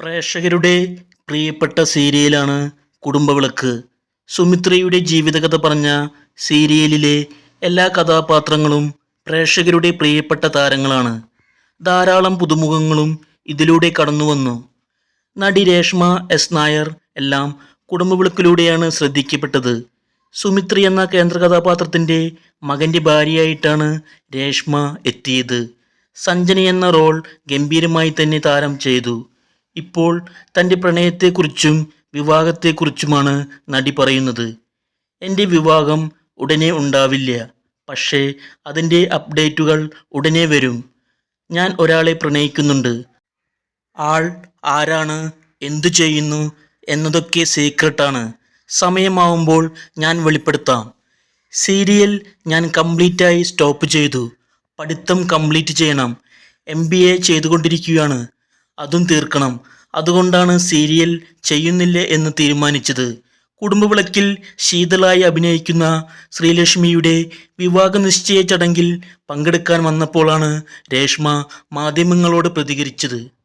പ്രേക്ഷകരുടെ പ്രിയപ്പെട്ട സീരിയലാണ് കുടുംബവിളക്ക്. സുമിത്രയുടെ ജീവിതകഥ പറഞ്ഞ സീരിയലിലെ എല്ലാ കഥാപാത്രങ്ങളും പ്രേക്ഷകരുടെ പ്രിയപ്പെട്ട താരങ്ങളാണ്. ധാരാളം പുതുമുഖങ്ങളും ഇതിലൂടെ കടന്നുവന്നു. നടി രേഷ്മ എസ് നായർ എല്ലാം കുടുംബവിളക്കിലൂടെയാണ് ശ്രദ്ധിക്കപ്പെട്ടത്. സുമിത്രി എന്ന കേന്ദ്ര കഥാപാത്രത്തിന്റെ മകന്റെ ഭാര്യയായിട്ടാണ് രേഷ്മ എത്തിയത്. സഞ്ജന എന്ന റോൾ ഗംഭീരമായി തന്നെ താരം ചെയ്തു. ഇപ്പോൾ തന്റെ പ്രണയത്തെക്കുറിച്ചും വിവാഹത്തെക്കുറിച്ചുമാണ് നടി പറയുന്നത്. എന്റെ വിവാഹം ഉടനെ ഉണ്ടാവില്ല. പക്ഷേ അതിന്റെ അപ്ഡേറ്റുകൾ ഉടനെ വരും. ഞാൻ ഒരാളെ പ്രണയിക്കുന്നുണ്ട്. ആൾ ആരാണ്? എന്തു ചെയ്യുന്നു? എന്നതൊക്കെ സീക്രട്ടാണ്. സമയമാവുമ്പോൾ ഞാൻ വെളിപ്പെടുത്താം. സീരിയൽ ഞാൻ കംപ്ലീറ്റായി സ്റ്റോപ്പ് ചെയ്തു. പഠിത്തം കംപ്ലീറ്റ് ചെയ്യണം. എം ബി എ ചെയ്തുകൊണ്ടിരിക്കുകയാണ്. അതും തീർക്കണം. അതുകൊണ്ടാണ് സീരിയൽ ചെയ്യുന്നില്ല എന്ന് തീരുമാനിച്ചത്. കുടുംബവിളക്കിൽ ശീതളായി അഭിനയിക്കുന്ന ശ്രീലക്ഷ്മിയുടെ വിവാഹ നിശ്ചയ ചടങ്ങിൽ പങ്കെടുക്കാൻ വന്നപ്പോഴാണ് രേഷ്മ മാധ്യമങ്ങളോട് പ്രതികരിച്ചത്.